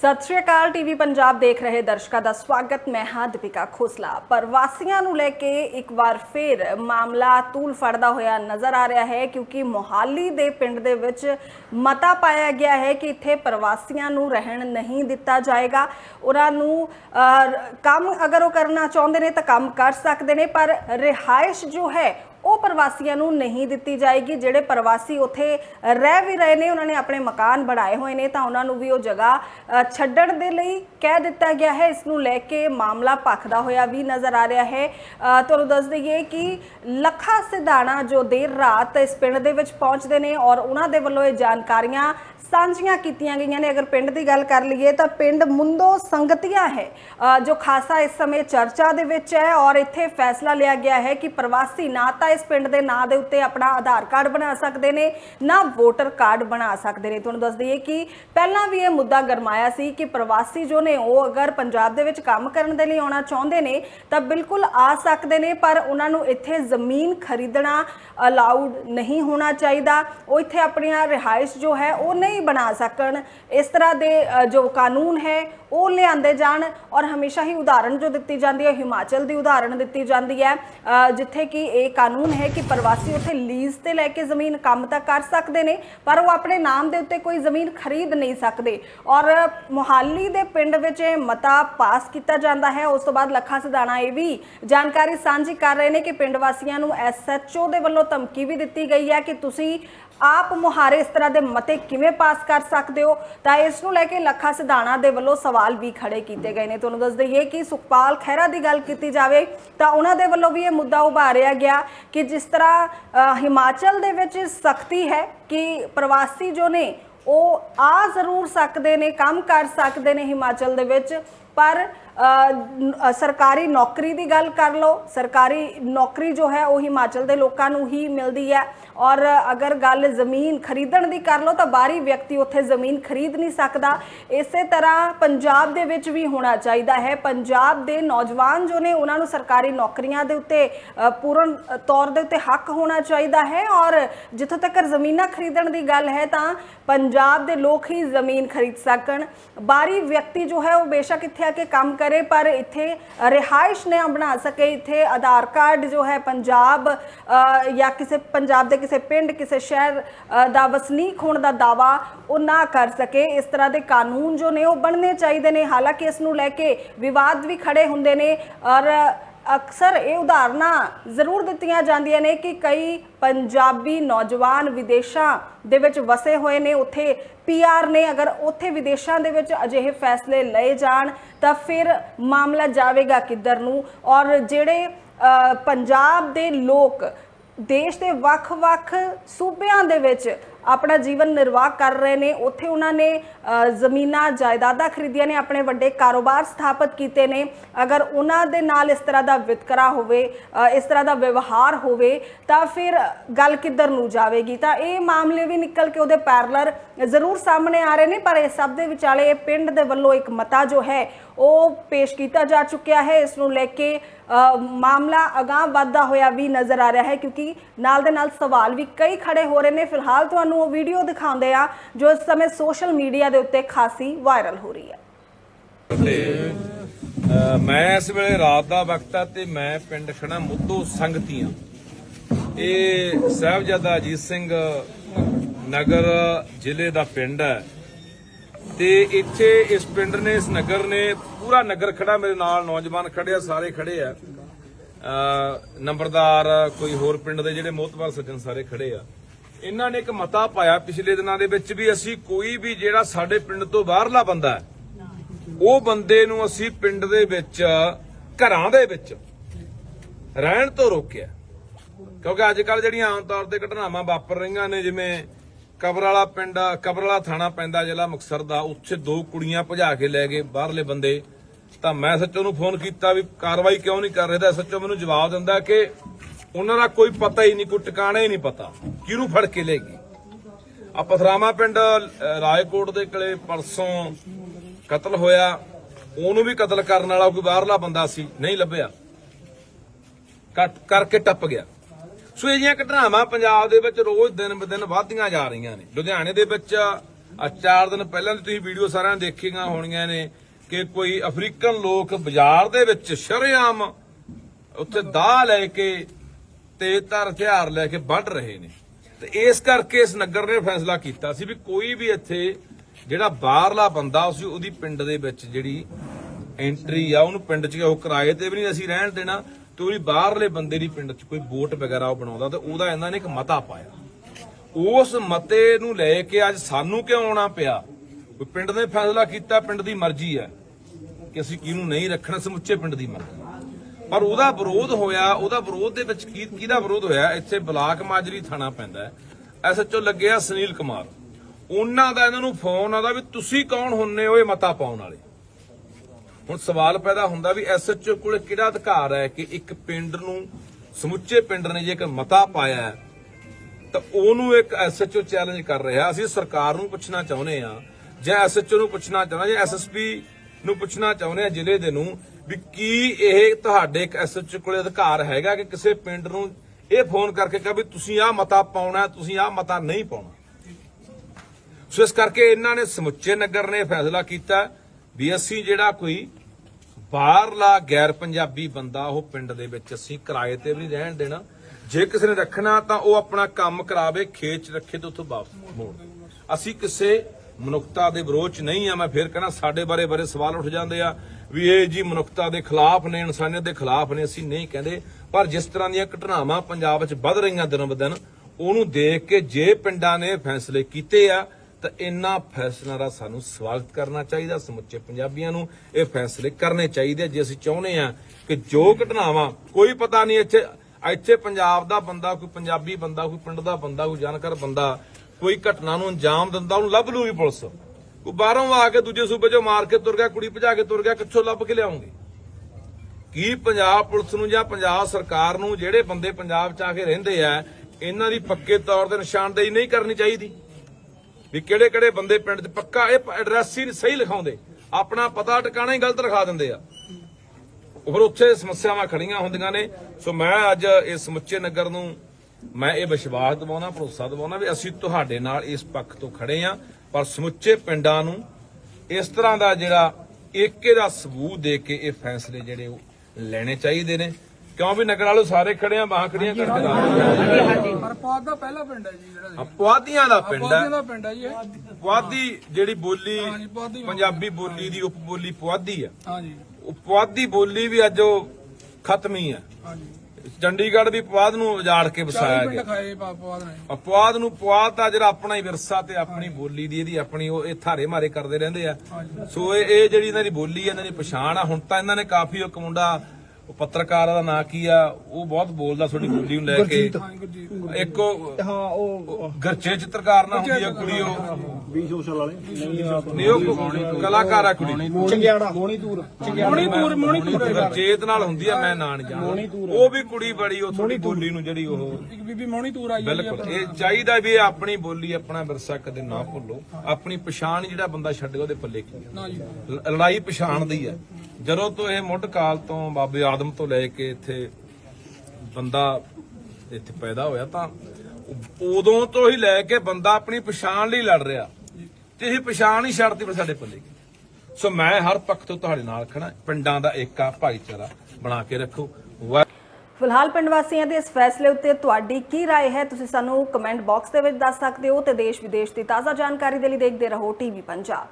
ਸਤਿ ਸ਼੍ਰੀ ਅਕਾਲ ਟੀਵੀ ਪੰਜਾਬ ਦੇਖ ਰਹੇ ਦਰਸ਼ਕਾਂ ਦਾ ਸਵਾਗਤ। ਮੈਂ ਹਾਂ ਦੀਪਿਕਾ ਖੋਸਲਾ। ਪ੍ਰਵਾਸੀਆਂ ਨੂੰ ਲੈ ਕੇ ਇੱਕ ਵਾਰ ਫਿਰ ਮਾਮਲਾ ਤੂਲ ਫੜਦਾ ਹੋਇਆ ਨਜ਼ਰ ਆ ਰਿਹਾ ਹੈ, ਕਿਉਂਕਿ ਮੋਹਾਲੀ ਦੇ ਪਿੰਡ ਦੇ ਵਿੱਚ ਮਤਾ ਪਾਇਆ ਗਿਆ ਹੈ ਕਿ ਇੱਥੇ ਪ੍ਰਵਾਸੀਆਂ ਨੂੰ ਰਹਿਣ ਨਹੀਂ ਦਿੱਤਾ ਜਾਏਗਾ। ਉਹਨਾਂ ਨੂੰ ਕੰਮ ਅਗਰ ਉਹ ਕਰਨਾ ਚਾਹੁੰਦੇ ਨੇ ਤਾਂ ਕੰਮ ਕਰ ਸਕਦੇ ਨੇ, ਪਰ ਰਿਹਾਇਸ਼ ਜੋ ਹੈ ਉਹ ਪ੍ਰਵਾਸੀਆਂ ਨੂੰ ਨਹੀਂ ਦਿੱਤੀ ਜਾਏਗੀ। ਜਿਹੜੇ ਪ੍ਰਵਾਸੀ ਉੱਥੇ ਰਹਿ ਵੀ ਰਹੇ ਨੇ, ਉਹਨਾਂ ਨੇ ਆਪਣੇ ਮਕਾਨ ਬਣਾਏ ਹੋਏ ਨੇ, ਤਾਂ ਉਹਨਾਂ ਨੂੰ ਵੀ ਉਹ ਜਗ੍ਹਾ ਛੱਡਣ ਦੇ ਲਈ ਕਹਿ ਦਿੱਤਾ ਗਿਆ ਹੈ। ਇਸ ਨੂੰ ਲੈ ਕੇ ਮਾਮਲਾ ਭਖਦਾ ਹੋਇਆ ਵੀ ਨਜ਼ਰ ਆ ਰਿਹਾ ਹੈ। ਤੁਹਾਨੂੰ ਦੱਸ ਦਈਏ ਕਿ ਲੱਖਾ ਸਿਧਾਣਾ ਜੋ ਦੇਰ ਰਾਤ ਇਸ ਪਿੰਡ ਦੇ ਵਿੱਚ ਪਹੁੰਚਦੇ ਨੇ ਔਰ ਉਹਨਾਂ ਦੇ ਵੱਲੋਂ ਇਹ ਜਾਣਕਾਰੀਆਂ ਸਾਂਝੀਆਂ ਕੀਤੀਆਂ ਗਈਆਂ ਨੇ। ਅਗਰ ਪਿੰਡ ਦੀ ਗੱਲ ਕਰ ਲਈਏ ਤਾਂ ਪਿੰਡ ਮੁੰਦੋ ਸੰਗਤੀਆਂ ਹੈ ਜੋ ਖਾਸਾ ਇਸ ਸਮੇਂ ਚਰਚਾ ਦੇ ਵਿੱਚ ਹੈ ਔਰ ਇੱਥੇ ਫੈਸਲਾ ਲਿਆ ਗਿਆ ਹੈ ਕਿ ਪ੍ਰਵਾਸੀ ਨਾ ਤਾਂ ਇਸ ਪਿੰਡ ਦੇ ਨਾਂ ਦੇ ਉੱਤੇ ਆਪਣਾ ਆਧਾਰ ਕਾਰਡ ਬਣਾ ਸਕਦੇ ਨੇ, ਨਾ ਵੋਟਰ ਕਾਰਡ ਬਣਾ ਸਕਦੇ ਨੇ। ਤੁਹਾਨੂੰ ਦੱਸ ਦਈਏ ਕਿ ਪਹਿਲਾਂ ਵੀ ਇਹ ਮੁੱਦਾ ਗਰਮਾਇਆ ਸੀ ਕਿ ਪ੍ਰਵਾਸੀ ਜੋ ਨੇ, ਉਹ ਅਗਰ ਪੰਜਾਬ ਦੇ ਵਿੱਚ ਕੰਮ ਕਰਨ ਦੇ ਲਈ ਆਉਣਾ ਚਾਹੁੰਦੇ ਨੇ ਤਾਂ ਬਿਲਕੁਲ ਆ ਸਕਦੇ ਨੇ, ਪਰ ਉਹਨਾਂ ਨੂੰ ਇੱਥੇ ਜ਼ਮੀਨ ਖਰੀਦਣਾ ਅਲਾਉਡ ਨਹੀਂ ਹੋਣਾ ਚਾਹੀਦਾ। ਉਹ ਇੱਥੇ ਆਪਣੀਆਂ ਰਿਹਾਇਸ਼ ਜੋ ਹੈ, ਉਹ ਨਹੀਂ ਬਣਾ ਸਕਣ। ਇਸ ਤਰ੍ਹਾਂ ਦੇ ਜੋ ਕਾਨੂੰਨ ਹੈ, ਉਹ ਲਿਆਂਦੇ ਜਾਣ ਔਰ ਹਮੇਸ਼ਾ ਹੀ ਉਦਾਹਰਣ ਜੋ ਦਿੱਤੀ ਜਾਂਦੀ ਹੈ ਹਿਮਾਚਲ ਦੀ ਉਦਾਹਰਣ ਦਿੱਤੀ ਜਾਂਦੀ ਹੈ। ਜਿੱਥੇ ਕਿ ਇਹ ਕਾਨੂੰਨ ਹੈ ਕਿ ਪ੍ਰਵਾਸੀ ਉੱਥੇ ਲੀਜ਼ ਤੇ ਲੈ ਕੇ ਜ਼ਮੀਨ ਕੰਮ ਤਾਂ ਕਰ ਸਕਦੇ ਨੇ, ਪਰ ਉਹ ਆਪਣੇ ਨਾਮ ਦੇ ਉੱਤੇ ਕੋਈ ਜ਼ਮੀਨ ਖਰੀਦ ਨਹੀਂ ਸਕਦੇ। ਔਰ ਮੁਹਾਲੀ ਦੇ ਪਿੰਡ ਵਿੱਚ ਇਹ ਮਤਾ ਪਾਸ ਕੀਤਾ ਜਾਂਦਾ ਹੈ। ਉਸ ਤੋਂ ਬਾਅਦ ਲੱਖਾ ਸਿਧਾਣਾ ਇਹ ਵੀ ਜਾਣਕਾਰੀ ਸਾਂਝੀ ਕਰ ਰਹੇ ਨੇ ਕਿ ਪਿੰਡ ਵਾਸੀਆਂ ਨੂੰ ਐਸਐਚਓ ਦੇ ਵੱਲੋਂ ਧਮਕੀ ਵੀ ਦਿੱਤੀ ਗਈ ਹੈ ਕਿ ਤੁਸੀਂ ਆਪ ਮੁਹਾਰੇ ਇਸ ਤਰ੍ਹਾਂ ਦੇ ਮਤੇ ਕਿਵੇਂ ਪਾਸ ਕਰ ਸਕਦੇ ਹੋ? ਤਾਂ ਇਸ ਨੂੰ ਲੈ ਕੇ ਲੱਖਾ ਸਿਧਾਣਾ ਦੇ ਵੱਲੋਂ ਸਵਾਲ ਵੀ ਖੜੇ ਕੀਤੇ ਗਏ ਨੇ। ਤੁਹਾਨੂੰ ਦੱਸ ਦਈਏ ਕਿ ਸੁਖਪਾਲ ਖਹਿਰਾ ਦੀ ਗੱਲ ਕੀਤੀ ਜਾਵੇ, ਤਾਂ ਉਹਨਾਂ ਦੇ ਵੱਲੋਂ ਵੀ ਇਹ ਮੁੱਦਾ ਉਭਾਰਿਆ ਗਿਆ ਕਿ ਜਿਸ ਤਰ੍ਹਾਂ ਹਿਮਾਚਲ ਦੇ ਵਿੱਚ ਸਖਤੀ ਹੈ ਕਿ ਪ੍ਰਵਾਸੀ ਜੋ ਨੇ, ਉਹ ਆ ਜ਼ਰੂਰ ਸਕਦੇ ਨੇ, ਕੰਮ ਕਰ ਸਕਦੇ ਨੇ ਹਿਮਾਚਲ ਦੇ ਵਿੱਚ। ਪਰ ਸਰਕਾਰੀ ਨੌਕਰੀ ਦੀ ਗੱਲ ਕਰ ਲਓ, ਸਰਕਾਰੀ ਨੌਕਰੀ ਜੋ ਹੈ ਉਹ ਹਿਮਾਚਲ ਦੇ ਲੋਕਾਂ ਨੂੰ ਹੀ ਮਿਲਦੀ ਹੈ। ਔਰ ਅਗਰ ਗੱਲ ਜ਼ਮੀਨ ਖਰੀਦਣ ਦੀ ਕਰ ਲਓ ਤਾਂ ਬਾਹਰੀ ਵਿਅਕਤੀ ਉੱਥੇ ਜ਼ਮੀਨ ਖਰੀਦ ਨਹੀਂ ਸਕਦਾ। ਇਸੇ ਤਰ੍ਹਾਂ ਪੰਜਾਬ ਦੇ ਵਿੱਚ ਵੀ ਹੋਣਾ ਚਾਹੀਦਾ ਹੈ। ਪੰਜਾਬ ਦੇ ਨੌਜਵਾਨ ਜੋ ਨੇ ਉਹਨਾਂ ਨੂੰ ਸਰਕਾਰੀ ਨੌਕਰੀਆਂ ਦੇ ਉੱਤੇ ਪੂਰਨ ਤੌਰ ਦੇ ਉੱਤੇ ਹੱਕ ਹੋਣਾ ਚਾਹੀਦਾ ਹੈ। ਔਰ ਜਿੱਥੋਂ ਤੱਕ ਜ਼ਮੀਨਾਂ ਖਰੀਦਣ ਦੀ ਗੱਲ ਹੈ ਤਾਂ ਪੰਜਾਬ ਦੇ ਲੋਕ ਹੀ ਜ਼ਮੀਨ ਖਰੀਦ ਸਕਣ। ਬਾਹਰੀ ਵਿਅਕਤੀ ਜੋ ਹੈ ਉਹ ਬੇਸ਼ੱਕ ਇੱਥੇ ਆ ਕੇ ਕੰਮ ਕਰੇ, ਪਰ ਇੱਥੇ ਰਿਹਾਇਸ਼ ਨਾ ਬਣਾ ਸਕੇ। ਇੱਥੇ ਆਧਾਰ ਕਾਰਡ ਜੋ ਹੈ ਪੰਜਾਬ ਜਾਂ ਕਿਸੇ ਪੰਜਾਬ ਦੇ ਕਿਸੇ ਪਿੰਡ, ਕਿਸੇ ਸ਼ਹਿਰ ਦਾ ਵਸਨੀਕ ਹੋਣ ਦਾ ਦਾਵਾ ਉਹ ਨਾ ਕਰ ਸਕੇ। ਇਸ ਤਰ੍ਹਾਂ ਦੇ ਕਾਨੂੰਨ ਜੋ ਨੇ ਉਹ ਬਣਨੇ ਚਾਹੀਦੇ ਨੇ। ਹਾਲਾਂਕਿ ਇਸ ਨੂੰ ਲੈ ਕੇ ਵਿਵਾਦ ਵੀ ਖੜੇ ਹੁੰਦੇ ਨੇ ਔਰ ਅਕਸਰ ਇਹ ਉਦਾਹਰਨਾਂ ਜ਼ਰੂਰ ਦਿੱਤੀਆਂ ਜਾਂਦੀਆਂ ਨੇ ਕਿ ਕਈ ਪੰਜਾਬੀ ਨੌਜਵਾਨ ਵਿਦੇਸ਼ਾਂ ਦੇ ਵਿੱਚ ਵਸੇ ਹੋਏ ਨੇ, ਉੱਥੇ ਪੀਆਰ ਨੇ ਅਗਰ ਉੱਥੇ ਵਿਦੇਸ਼ਾਂ ਦੇ ਵਿੱਚ ਅਜਿਹੇ ਫੈਸਲੇ ਲਏ ਜਾਣ, ਤਾਂ ਫਿਰ ਮਾਮਲਾ ਜਾਵੇਗਾ ਕਿੱਧਰ ਨੂੰ? ਔਰ ਜਿਹੜੇ ਪੰਜਾਬ ਦੇ ਲੋਕ ਦੇਸ਼ ਦੇ ਵੱਖ-ਵੱਖ ਸੂਬਿਆਂ ਦੇ ਵਿੱਚ ਆਪਣਾ ਜੀਵਨ ਨਿਰਵਾਹ ਕਰ ਰਹੇ ਨੇ। ਉੱਥੇ ਉਹਨਾਂ ਨੇ ਜ਼ਮੀਨਾਂ, ਜਾਇਦਾਦਾਂ ਖਰੀਦੀਆਂ ਨੇ, ਆਪਣੇ ਵੱਡੇ ਕਾਰੋਬਾਰ ਸਥਾਪਿਤ ਕੀਤੇ ਨੇ। ਅਗਰ ਉਹਨਾਂ ਦੇ ਨਾਲ ਇਸ ਤਰ੍ਹਾਂ ਦਾ ਵਿਤਕਰਾ ਹੋਵੇ ਇਸ ਤਰ੍ਹਾਂ ਦਾ ਵਿਵਹਾਰ ਹੋਵੇ, ਤਾਂ ਫਿਰ ਗੱਲ ਕਿੱਧਰ ਨੂੰ ਜਾਵੇਗੀ? ਤਾਂ ਇਹ ਮਾਮਲੇ ਵੀ ਨਿਕਲ ਕੇ ਉਹਦੇ ਪੈਰਲਰ ਜ਼ਰੂਰ ਸਾਹਮਣੇ ਆ ਰਹੇ ਨੇ, ਪਰ ਇਹ ਸਭ ਦੇ ਵਿਚਾਲੇ ਪਿੰਡ ਦੇ ਵੱਲੋਂ ਇੱਕ ਮਤਾ ਜੋ ਹੈ, ਉਹ ਪੇਸ਼ ਕੀਤਾ ਜਾ ਚੁੱਕਿਆ ਹੈ। ਇਸ ਨੂੰ ਲੈ ਕੇ ਮਾਮਲਾ ਅਗਾਂਹ ਵੱਧਦਾ ਹੋਇਆ ਵੀ ਨਜ਼ਰ ਆ ਰਿਹਾ ਹੈ ਕਿਉਂਕਿ ਨਾਲ ਦੇ ਨਾਲ ਸਵਾਲ ਵੀ ਕਈ ਖੜੇ ਹੋ ਰਹੇ ਨੇ। ਫਿਲਹਾਲ ਤੁਹਾਨੂੰ ਉਹ ਵੀਡੀਓ ਦਿਖਾਉਂਦੇ ਆ ਜੋ ਇਸ ਸਮੇਂ ਸੋਸ਼ਲ ਮੀਡੀਆ ਦੇ ਉੱਤੇ ਖਾਸੀ ਵਾਇਰਲ ਹੋ ਰਹੀ ਹੈ। ਤੇ ਮੈਂ ਇਸ ਵੇਲੇ ਰਾਤ ਦਾ ਵਕਤ ਆ ਤੇ ਮੈਂ ਪਿੰਡ ਖੜਾ ਮੁੱਦੋ ਸੰਗਤੀਆਂ ਇਹ ਸਾਹਿਬਜ਼ਾਦਾ ਅਜੀਤ ਸਿੰਘ ਨਗਰ ਜ਼ਿਲ੍ਹੇ ਦਾ ਪਿੰਡ ਹੈ। ਤੇ ਇੱਥੇ ਇਸ ਪਿੰਡ ਨੇ, ਇਸ ਨਗਰ ਨੇ ਪੂਰਾ ਨਗਰ ਖੜਾ ਮੇਰੇ ਨਾਲ ਨੌਜਵਾਨ ਖੜੇ ਆ, ਸਾਰੇ ਖੜੇ ਆ। ਨੰਬਰਦਾਰ, ਕੋਈ ਹੋਰ ਪਿੰਡ ਦੇ ਜਿਹੜੇ ਮੋਤਬਰ ਸੱਜਣ ਸਾਰੇ ਖੜੇ ਆ। ਇਹਨਾਂ ਨੇ ਇੱਕ ਮਤਾ ਪਾਇਆ ਪਿਛਲੇ ਦਿਨਾਂ ਦੇ ਵਿੱਚ ਵੀ ਅਸੀਂ ਕੋਈ ਵੀ ਜਿਹੜਾ ਸਾਡੇ ਪਿੰਡ ਤੋਂ ਬਾਹਰਲਾ ਬੰਦਾ ਉਹ ਬੰਦੇ ਨੂੰ ਅਸੀਂ ਪਿੰਡ ਦੇ ਵਿੱਚ, ਘਰਾਂ ਦੇ ਵਿੱਚ ਰਹਿਣ ਤੋਂ ਰੋਕਿਆ। ਕਿਉਂਕਿ ਅੱਜ ਕੱਲ ਜਿਹੜੀਆਂ ਆਮ ਤੌਰ ਤੇ ਘਟਨਾਵਾਂ ਵਾਪਰ ਰਹੀਆਂ ਨੇ, ਜਿਵੇਂ ਕਬਰ ਵਾਲਾ ਪਿੰਡ ਕਬਰ ਵਾਲਾ ਥਾਣਾ ਪੈਂਦਾ ਜ਼ਿਲ੍ਹਾ ਮੁਕਤਸਰ ਦਾ। ਉੱਥੇ ਦੋ ਕੁੜੀਆਂ ਭਜਾ ਕੇ ਲੈ ਗਏ ਬਾਹਰਲੇ ਬੰਦੇ। ਤਾਂ ਮੈਂ ਸੱਚੋ ਨੂੰ ਫੋਨ ਕੀਤਾ ਵੀ ਕਾਰਵਾਈ ਕਿਉਂ ਨਹੀਂ ਕਰ ਰਹੇ? ਤਾਂ ਸੱਚੋ ਮੈਨੂੰ ਜਵਾਬ ਦਿੰਦਾ ਕਿ ਉਹਨਾਂ ਦਾ ਕੋਈ ਪਤਾ ਹੀ ਨਹੀਂ ਕੋਈ ਟਿਕਾਣਾ ਹੀ ਨਹੀਂ ਪਤਾ। ਕਿਹਨੂੰ ਫੜ ਕੇ ਲੈ ਗਏ? ਆ ਪਥਰਾਮਾ ਪਿੰਡ ਅ, ਰਾਏਕੋਟ ਦੇ ਕਲੇ ਪਰਸੋਂ ਕਤਲ ਹੋਇਆ। ਉਹਨੂੰ ਵੀ ਕਤਲ ਕਰਨ ਵਾਲਾ ਕੋਈ ਬਾਹਰਲਾ ਬੰਦਾ ਸੀ ਨਹੀਂ ਲੱਭਿਆ। ਕੱਟ ਕਰਕੇ ਟੱਪ ਗਿਆ। ਸੋ ਇਹ ਜਿਹੀਆਂ ਘਟਨਾਵਾਂ ਪੰਜਾਬ ਦੇ ਵਿੱਚ ਰੋਜ਼ ਦਿਨ ਬ ਵਧਦੀਆਂ ਜਾ ਰਹੀਆਂ ਨੇ। ਲੁਧਿਆਣੇ ਦੇ ਵਿੱਚ ਚਾਰ ਦਿਨ ਪਹਿਲਾਂ ਤੁਸੀਂ ਵੀਡੀਓ ਸਾਰਿਆਂ ਨੇ ਦੇਖੀਆਂ ਹੋਣੀਆਂ ਨੇ ਕਿ ਕੋਈ ਅਫਰੀਕਨ ਲੋਕ ਬਾਜ਼ਾਰ ਦੇ ਵਿੱਚ ਸ਼ਰੇਆਮ ਉੱਥੇ ਦਾਹ ਲੈ ਕੇ ਤੇ ਧਰ ਹਥਿਆਰ ਲੈ ਕੇ ਵੱਢ ਰਹੇ ਨੇ। ਤੇ ਇਸ ਕਰਕੇ ਇਸ ਨਗਰ ਨੇ ਫੈਸਲਾ ਕੀਤਾ ਸੀ ਵੀ ਕੋਈ ਵੀ ਇੱਥੇ ਜਿਹੜਾ ਬਾਹਰਲਾ ਬੰਦਾ ਸੀ ਉਹਦੀ ਪਿੰਡ ਦੇ ਵਿੱਚ ਜਿਹੜੀ ਐਂਟਰੀ ਆ, ਉਹਨੂੰ ਪਿੰਡ 'ਚ ਉਹ ਕਿਰਾਏ ਤੇ ਵੀ ਨਹੀਂ ਅਸੀਂ ਰਹਿਣ ਦੇਣਾ। ਤੇ ਉਹਦੀ ਬਾਹਰਲੇ ਬੰਦੇ ਦੀ ਪਿੰਡ 'ਚ ਕੋਈ ਵੋਟ ਵਗੈਰਾ ਉਹ ਬਣਾਉਂਦਾ ਤੇ ਉਹਦਾ ਇਹਨਾਂ ਨੇ ਇੱਕ ਮਤਾ ਪਾਇਆ। ਉਸ ਮਤੇ ਨੂੰ ਲੈ ਕੇ ਅੱਜ ਸਾਨੂੰ ਕਿਉਂ ਆਉਣਾ ਪਿਆ? ਵੀ ਪਿੰਡ ਨੇ ਫੈਸਲਾ ਕੀਤਾ, ਪਿੰਡ ਦੀ ਮਰਜ਼ੀ ਹੈ ਕਿ ਅਸੀਂ ਕਿਹਨੂੰ ਨਹੀਂ ਰੱਖਣਾ, ਸਮੁੱਚੇ ਪਿੰਡ ਦੀ ਮਰਜ਼ੀ। ਪਰ ਉਹਦਾ ਵਿਰੋਧ ਹੋਇਆ, ਉਹਦਾ ਵਿਰੋਧ ਦੇ ਵਿੱਚ ਕੀ ਕਿਹਦਾ ਵਿਰੋਧ ਹੋਇਆ? ਇੱਥੇ ਬਲਾਕ ਮਾਜਰੀ ਥਾਣਾ ਪੈਂਦਾ ਹੈ। ਐਸਐਚਓ ਲੱਗਿਆ ਸੁਨੀਲ ਕੁਮਾਰ। ਉਹਨਾਂ ਦਾ ਇਹਨਾਂ ਨੂੰ ਫੋਨ ਆਦਾ ਵੀ ਤੁਸੀਂ ਕੌਣ ਹੁੰਨੇ ਹੋ ਇਹ ਮਤਾ ਪਾਉਣ ਵਾਲੇ? ਹੁਣ ਸਵਾਲ ਪੈਦਾ ਹੁੰਦਾ ਵੀ ਐਸਐਚਓ ਕੋਲ ਕਿਹੜਾ ਅਧਿਕਾਰ ਹੈ ਕਿ ਇੱਕ ਪਿੰਡ ਨੂੰ, ਸਮੁੱਚੇ ਪਿੰਡ ਨੇ ਜੇਕਰ ਮਤਾ ਪਾਇਆ ਤਾਂ ਉਹਨੂੰ ਇੱਕ ਐਸਐਚਓ ਚੈਲੰਜ ਕਰ ਰਿਹਾ। ਅਸੀਂ ਸਰਕਾਰ ਨੂੰ ਪੁੱਛਣਾ ਚਾਹੁੰਦੇ ਆ ਜਾਂ ਐਸਐਚਓ ਨੂੰ ਪੁੱਛਣਾ ਚਾਹੁੰਦੇ, ਜਾਂ ਐਸਐਸਪੀ ਨੂੰ ਪੁੱਛਣਾ ਚਾਹੁੰਦੇ ਆ ਜ਼ਿਲ੍ਹੇ ਦੇ ਨੂੰ, ਵੀ ਕੀ ਇਹ ਤੁਹਾਡੇ ਇੱਕ ਐਸਐਚਓ ਕੋਲੇ ਅਧਿਕਾਰ ਹੈਗਾ ਕਿ ਕਿਸੇ ਪਿੰਡ ਨੂੰ ਇਹ ਫੋਨ ਕਰਕੇ ਕਹੇ ਵੀ ਤੁਸੀਂ ਆਹ ਮਤਾ ਪਾਉਣਾ, ਤੁਸੀਂ ਆਹ ਮਤਾ ਨਹੀਂ ਪਾਉਣਾ? ਸੋ ਇਸ ਕਰਕੇ ਇਹਨਾਂ ਨੇ ਸਮੁੱਚੇ ਨਗਰ ਨੇ ਫੈਸਲਾ ਕੀਤਾ ਵੀ ਅਸੀਂ ਜਿਹੜਾ ਕੋਈ ਬਾਹਰਲਾ ਗੈਰ ਪੰਜਾਬੀ ਬੰਦਾ ਉਹ ਪਿੰਡ ਦੇ ਵਿੱਚ ਅਸੀਂ ਕਿਰਾਏ ਤੇ ਵੀ ਨਹੀਂ ਰਹਿਣ ਦੇਣਾ। ਜੇ ਕਿਸੇ ਨੇ ਰੱਖਣਾ ਤਾਂ ਉਹ ਆਪਣਾ ਕੰਮ ਕਰਾਵੇ, ਖੇਤ ਰੱਖੇ ਤੇ ਉੱਥੋਂ ਵਾਪਸ ਮੋੜ ਅਸੀਂ ਕਿਸੇ ਮਨੁੱਖਤਾ ਦੇ ਵਿਰੋਧ 'ਚ ਨਹੀਂ ਆ, ਮੈਂ ਫੇਰ ਕਹਣਾ ਸਾਡੇ ਬਾਰੇ ਬਾਰੇ ਸਵਾਲ ਉੱਠ ਜਾਂਦੇ ਆ ਵੀ ਇਹ ਜੀ ਮਨੁੱਖਤਾ ਦੇ ਖਿਲਾਫ ਨੇ, ਇਨਸਾਨੀਅਤ ਦੇ ਖਿਲਾਫ ਨੇ, ਅਸੀਂ ਨਹੀਂ ਕਹਿੰਦੇ। ਪਰ ਜਿਸ ਤਰ੍ਹਾਂ ਦੀਆਂ ਘਟਨਾਵਾਂ ਪੰਜਾਬ ਵਿੱਚ ਵੱਧ ਰਹੀਆਂ ਦਿਨੋਂ ਦਿਨ, ਉਹਨੂੰ ਦੇਖ ਕੇ ਜੇ ਪਿੰਡਾਂ ਨੇ ਫੈਸਲੇ ਕੀਤੇ ਆ ਤਾਂ ਇਹਨਾਂ ਫੈਸਲਿਆਂ ਦਾ ਸਾਨੂੰ ਸਵਾਗਤ ਕਰਨਾ ਚਾਹੀਦਾ, ਸਮੁੱਚੇ ਪੰਜਾਬੀਆਂ ਨੂੰ ਇਹ ਫੈਸਲੇ ਕਰਨੇ ਚਾਹੀਦੇ ਜੇ ਅਸੀਂ ਚਾਹੁੰਦੇ ਆ ਕਿ ਜੋ ਘਟਨਾਵਾਂ, ਕੋਈ ਪਤਾ ਨਹੀਂ ਇੱਥੇ ਇੱਥੇ ਪੰਜਾਬ ਦਾ ਬੰਦਾ, ਕੋਈ ਪੰਜਾਬੀ ਬੰਦਾ, ਕੋਈ ਪਿੰਡ ਦਾ ਬੰਦਾ, ਕੋਈ ਜਾਣਕਾਰ ਬੰਦਾ, ਕੋਈ ਘਟਨਾ ਨੂੰ ਅੰਜਾਮ ਦਿੰਦਾ, ਉਹਨੂੰ ਲੱਭ ਲੂਗੀ ਪੁਲਿਸ। ਕੋਈ ਬਾਹਰੋਂ ਆ ਕੇ ਦੂਜੇ ਸੂਬੇ ਚੋਂ ਮਾਰ ਕੇ ਤੁਰ ਗਿਆ, ਕੁੜੀ ਭਜਾ ਕੇ ਤੁਰ ਗਿਆ, ਕਿੱਥੋਂ ਲੱਭ ਕੇ ਲਿਆਉਂਗੇ? ਕੀ ਪੰਜਾਬ ਪੁਲਿਸ ਨੂੰ ਜਾਂ ਪੰਜਾਬ ਸਰਕਾਰ ਨੂੰ ਜਿਹੜੇ ਬੰਦੇ ਪੰਜਾਬ ਚ ਆ ਕੇ ਰਹਿੰਦੇ ਆ ਇਹਨਾਂ ਦੀ ਪੱਕੇ ਤੌਰ ਤੇ ਨਿਸ਼ਾਨਦੇਹੀ ਨਹੀਂ ਕਰਨੀ ਚਾਹੀਦੀ? ਵੀ ਕਿਹੜੇ ਕਿਹੜੇ ਬੰਦੇ ਪਿੰਡ 'ਚ ਪੱਕਾ ਇਹ ਐਡਰੈਸ ਹੀ ਸਹੀ ਲਿਖਾਉਂਦੇ। ਆਪਣਾ ਪਤਾ ਟਿਕਾਣਾ ਹੀ ਗਲਤ ਲਿਖਾ ਦਿੰਦੇ ਆ। ਫਿਰ ਉੱਥੇ ਸਮੱਸਿਆਵਾਂ ਖੜੀਆਂ ਹੁੰਦੀਆਂ ਨੇ। ਸੋ ਮੈਂ ਅੱਜ ਇਸ ਸਮੁੱਚੇ ਨਗਰ ਨੂੰ ਮੈਂ ਇਹ ਵਿਸ਼ਵਾਸ ਦਿਵਾਉਣਾ, ਭਰੋਸਾ ਦਿਵਾਉਣਾ ਵੀ ਅਸੀਂ ਤੁਹਾਡੇ ਨਾਲ ਇਸ ਪੱਖ ਤੋਂ ਖੜੇ ਆ। ਪਰ ਸਮੁੱਚੇ ਪਿੰਡਾਂ ਨੂੰ ਇਸ ਤਰ੍ਹਾਂ ਦਾ ਜਿਹੜਾ ਏਕੇ ਦਾ ਸਬੂਤ ਦੇ ਕੇ ਇਹ ਫੈਸਲੇ ਜਿਹੜੇ ਉਹ ਲੈਣੇ ਚਾਹੀਦੇ ਨੇ। ਕਿਉਂ ਵੀ ਨਗਰ ਵਾਲੇ ਸਾਰੇ ਖੜੇ ਆ ਬਾਹਾਂ ਖੜੀਆਂ ਕਰਕੇ ਆ। ਹਰਪਾਦ ਦਾ ਪਹਿਲਾ ਪਿੰਡ ਹੈ ਜੀ ਜਿਹੜਾ ਆ ਪੁਆਧੀਆਂ ਦਾ ਪਿੰਡ ਪੁਆਧੀਆਂ ਹੈ। ਦਾ ਪਿੰਡ ਹੈ ਜੀ ਇਹ। ਪੁਆਧੀ ਜਿਹੜੀ ਬੋਲੀ ਹਾਂਜੀ, ਪੁਆਧੀ। ਪੰਜਾਬੀ ਬੋਲੀ ਦੀ ਉਪ ਬੋਲੀ ਪੁਆਧੀ ਆ। ਹਾਂਜੀ। ਉਹ ਪੁਆਧੀ ਬੋਲੀ ਵੀ ਅੱਜ ਉਹ ਖਤਮ ਹੀ ਆ। ਹਾਂਜੀ। ਚੰਡੀਗੜ੍ਹ ਵੀ ਪੁਆਧ ਨੂੰ ਉਜਾੜ ਕੇ ਵਸਾਇਆ 40 ਗਿਆ। ਖਾਏ ਪੁਆਧ ਨੇ। ਅਪਵਾਦ ਨੂੰ ਪੁਆਧ ਦਾ ਜਿਹੜਾ ਆਪਣਾ ਹੀ ਵਿਰਸਾ ਤੇ ਆਪਣੀ ਬੋਲੀ ਦੀ ਇਹਦੀ ਆਪਣੀ ਉਹ ਇਹ ਥਾਰੇ ਮਾਰੇ ਕਰਦੇ ਰਹਿੰਦੇ ਆ। ਸੋ ਇਹ ਇਹ ਜਿਹੜੀ ਇਹਨਾਂ ਦੀ ਬੋਲੀ ਹੈ ਇਹਨਾਂ ਦੀ ਪਛਾਣ ਆ। ਹੁਣ ਤਾਂ ਇਹਨਾਂ ਨੇ ਕਾਫੀ ਇੱਕ ਮੁੰਡਾ ਉਹ ਪੱਤਰਕਾਰ ਦਾ ਨਾਂ ਕੀ ਆ? ਉਹ ਬਹੁਤ ਬੋਲਦਾ ਤੁਹਾਡੀ ਬੋਲੀ ਨੂੰ ਲੈ ਕੇ। ਇੱਕ ਉਹ ਹਾਂ ਉਹ ਗਰਚੇ ਚਿੱਤਰਕਾਰ ਨਾ ਹੁੰਦੀ ਆ ਕੁੜੀ ਉਹ। ਵੀ ਸੋਸ਼ਲ ਵਾਲੇ। ਨਹੀਂ ਉਹ ਕਲਾਕਾਰ ਆ ਕੁੜੀ। ਚੰਗਿਆੜਾ। ਮੋਣੀ ਦੂਰ ਮੋਣੀਪੁਰ ਮੋਣੀਪੁਰ ਗਰਚੇਤ ਨਾਲ ਹੁੰਦੀ ਆ ਮੈਂ ਨਾਂ ਨਹੀਂ ਜਾਣਦਾ ਉਹ ਵੀ ਕੁੜੀ ਬੜੀ ਉਹ ਥੋੜੀ ਬੋਲੀ ਨੂੰ ਜਿਹੜੀ ਉਹ ਇੱਕ ਬੀਬੀ ਮੋਣੀ ਤੂਰ ਆਈ ਬਿਲਕੁਲ। ਇਹ ਚਾਹੀਦਾ ਵੀ ਇਹ ਆਪਣੀ ਬੋਲੀ ਆਪਣਾ ਵਿਰਸਾ ਕਦੇ ਨਾ ਭੁੱਲੋ। ਆਪਣੀ ਪਛਾਣ ਜਿਹੜਾ ਬੰਦਾ ਛੱਡੇ ਉਹਦੇ ਪੱਲੇ ਕੀ ਆ। ਨਾ ਜੀ। ਲ- ਲੜਾਈ ਪਛਾਣ ਦੀ ਹੈ ਜਦੋਂ ਤੋਂ ਇਹ ਮੁੱਢ ਕਾਲ ਤੋਂ ਬਾਬੇ ਆਦਮ ਤੋਂ ਲੈ ਕੇ ਇੱਥੇ ਬੰਦਾ ਇੱਥੇ ਪੈਦਾ ਹੋਇਆ ਤਾਂ ਉ- ਉਦੋਂ ਤੋਂ ਹੀ ਲੈ ਕੇ ਬੰਦਾ ਆਪਣੀ ਪਛਾਣ ਲਈ ਲੜ ਰਿਹਾ ਤੇ ਇਹ ਪਛਾਣ ਹੀ ਛੱਡਤੀ ਫਿਰ ਸਾਡੇ ਪੱਲੇ ਕੀ। ਸੋ ਮੈਂ ਹਰ ਪੱਖ ਤੋਂ ਤੁਹਾਡੇ ਨਾਲ ਖੜਾ ਪਿੰਡਾਂ ਦਾ ਏਕਾ ਭਾਈਚਾਰਾ ਬਣਾ ਕੇ ਰੱਖੋ ਵਾਹਿ- ਫਿਲਹਾਲ ਪਿੰਡ ਵਾਸੀਆਂ ਦੇ ਇਸ ਫੈਸਲੇ ਉੱਤੇ ਤੁਹਾਡੀ ਕੀ رائے ਹੈ ਤੁਸੀਂ ਸਾਨੂੰ ਕਮੈਂਟ ਬਾਕਸ ਦੇ ਵਿੱਚ ਦੱਸ ਸਕਦੇ ਹੋ ਤੇ ਦੇਸ਼ ਵਿਦੇਸ਼ ਦੀ ਤਾਜ਼ਾ ਜਾਣਕਾਰੀ ਦੇ ਲਈ ਦੇਖਦੇ ਰਹੋ ਟੀਵੀ ਪੰਜਾਬ